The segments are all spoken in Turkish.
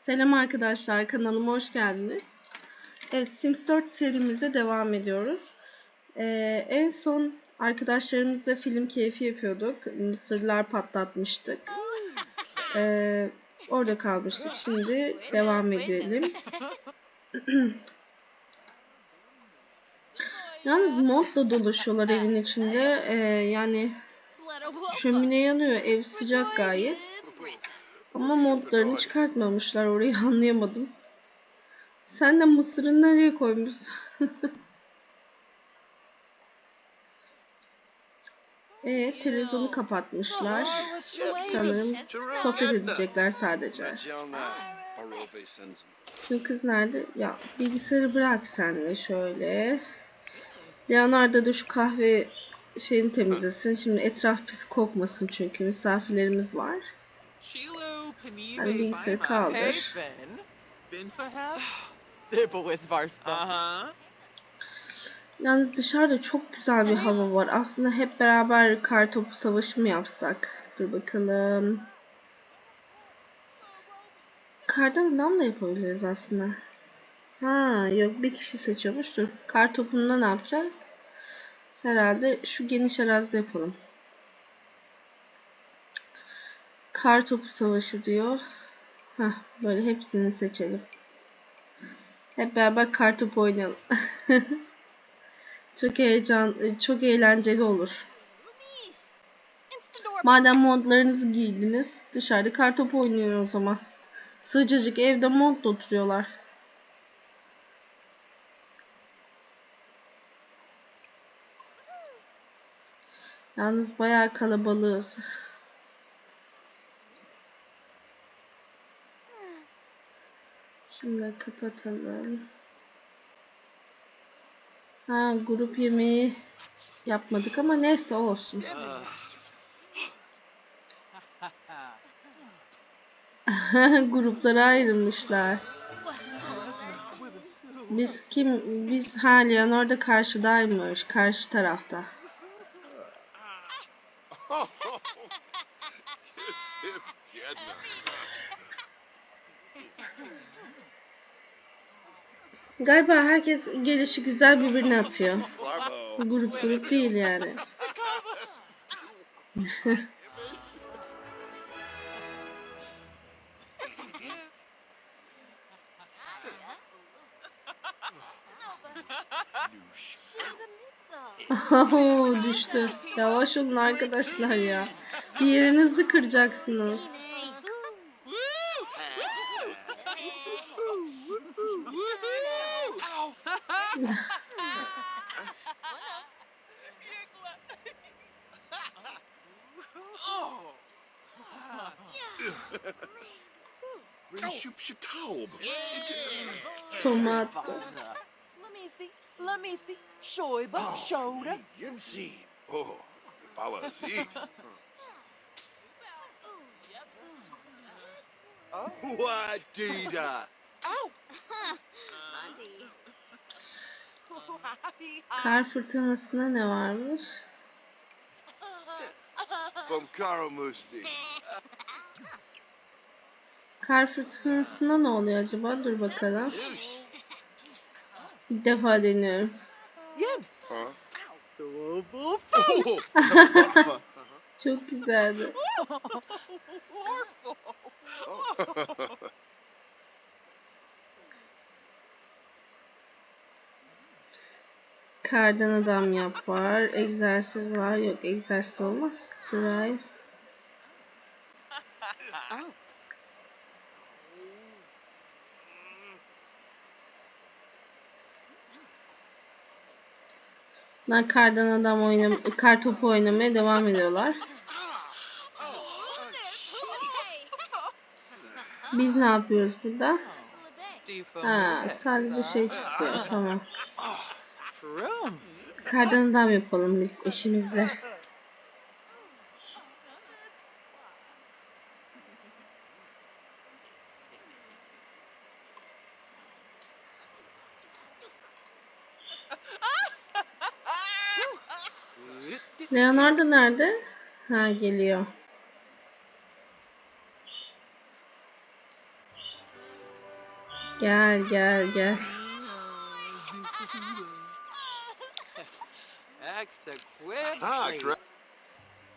Selam arkadaşlar, kanalıma hoş geldiniz. Evet, Sims 4 serimize devam ediyoruz. Ee, en son arkadaşlarımızla film keyfi yapıyorduk. Mısırlar patlatmıştık. Ee, orada kalmıştık. Şimdi devam edelim. Yalnız modla dolaşıyorlar evin içinde. Ee, yani şömine yanıyor, ev sıcak gayet. Ama modlarını çıkartmamışlar orayı anlayamadım. Sen de mısırı nereye koymuşsun? e televizyonu kapatmışlar. Sanırım sohbet edecekler sadece. Bizim kız nerede? Ya bilgisayarı bırak sen de şöyle. Leonardo da şu kahve şeyini temizlesin. Şimdi etraf pis kokmasın çünkü misafirlerimiz var. Hani bilgisayarı kaldır. Aha. Yalnız dışarıda çok güzel bir hava var. Aslında hep beraber kar topu savaşı mı yapsak? Dur bakalım. Kardan adam da yapabiliriz aslında. Ha yok bir kişi seçiyormuş. Dur. Kar topunda ne yapacak? Herhalde şu geniş arazide yapalım. Kar topu savaşı diyor. Heh, böyle hepsini seçelim. Hep beraber kar topu oynayalım. çok heyecan, çok eğlenceli olur. Madem montlarınızı giydiniz, dışarıda kar topu oynuyor o zaman. Sıcacık evde montla oturuyorlar. Yalnız bayağı kalabalığız. Şunu da kapatalım. Ha grup yemeği yapmadık ama neyse olsun. Gruplara ayrılmışlar. Biz kim? Biz ha Leonor da karşıdaymış. Karşı tarafta. Galiba herkes gelişi güzel birbirine atıyor. Grup grup değil yani. Oho düştü. Yavaş olun arkadaşlar ya. Bir yerinizi kıracaksınız. Ow! oh! Rishupshataub! Tomato. Let me see. Let me see. Shoiba, shoulder. Yimsi. Oh, Bala, see. Balazi. Wadida. Kar fırtınasında ne varmış? Bumkara Musti. Kar fırtınasında ne oluyor acaba? Dur bakalım. İlk defa deniyorum. Oh, Oh. Çok güzeldi. Kardan adam yap var. Egzersiz var. Yok egzersiz olmaz. Drive. Bunlar kardan adam oynam kar topu oynamaya devam ediyorlar. Biz ne yapıyoruz burada? Ha, sadece şey çiziyor. Tamam. Kardan adam yapalım biz eşimizle. Leonardo nerede? Ha geliyor. Gel gel gel.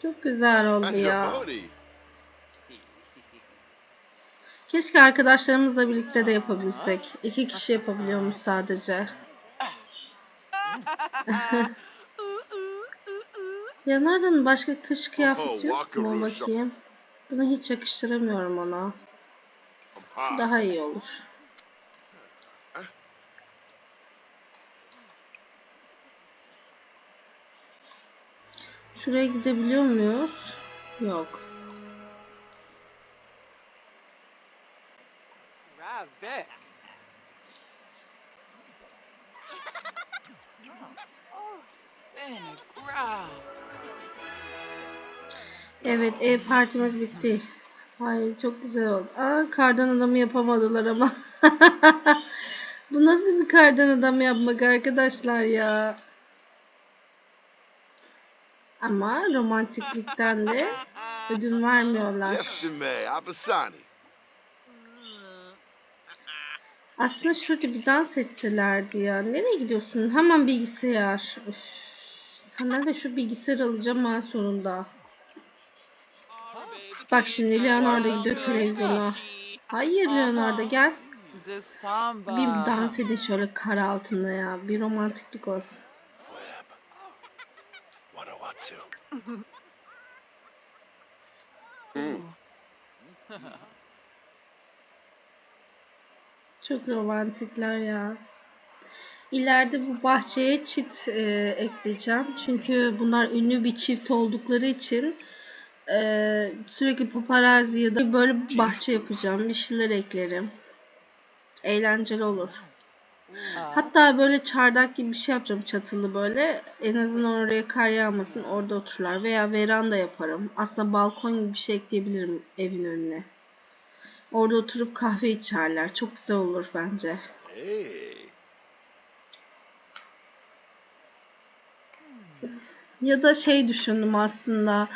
Çok güzel oldu ya. Keşke arkadaşlarımızla birlikte de yapabilsek. İki kişi yapabiliyormuş sadece. Leonardo'nun başka kış kıyafeti yok mu bakayım? Bunu hiç yakıştıramıyorum ona. Ah, Daha iyi olur. Şuraya gidebiliyor muyuz? Yok. Evet ev partimiz bitti. Ay çok güzel oldu. Aa kardan adamı yapamadılar ama. Bu nasıl bir kardan adam yapmak arkadaşlar ya. Ama romantiklikten de ödün vermiyorlar. Yeftime, Abasani. Aslında şurada bir dans etselerdi ya. Nereye gidiyorsun? Hemen bilgisayar. Üf. Sana da şu bilgisayar alacağım ha sonunda. Bak şimdi Leonardo gidiyor televizyona. Hayır Leonardo gel. Bir dans edin şöyle kar altında ya. Bir romantiklik olsun. Flip. Wanawatsu. Çok romantikler ya. İleride bu bahçeye çit e, ekleyeceğim. Çünkü bunlar ünlü bir çift oldukları için e, sürekli paparazzi ya da böyle bahçe yapacağım. Bir şeyler eklerim. Eğlenceli olur. Hatta böyle çardak gibi bir şey yapacağım çatılı böyle. En azından oraya kar yağmasın orada otururlar. Veya veranda yaparım. Aslında balkon gibi bir şey ekleyebilirim evin önüne. Orada oturup kahve içerler. Çok güzel olur bence. Hey. Ya da şey düşündüm aslında.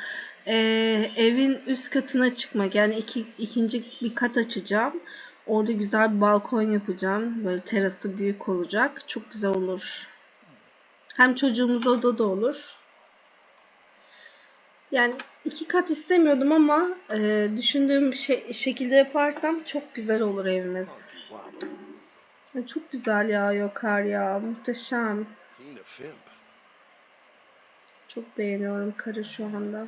eee, evin üst katına çıkmak. Yani iki, ikinci bir kat açacağım. Orada güzel bir balkon yapacağım. Böyle terası büyük olacak. Çok güzel olur. Hem çocuğumuz odada olur. Yani iki kat istemiyordum ama eee, düşündüğüm şey, şekilde yaparsam çok güzel olur evimiz. Wobble. Ya çok güzel yağıyor kar ya. Muhteşem. Çok beğeniyorum karı şu anda.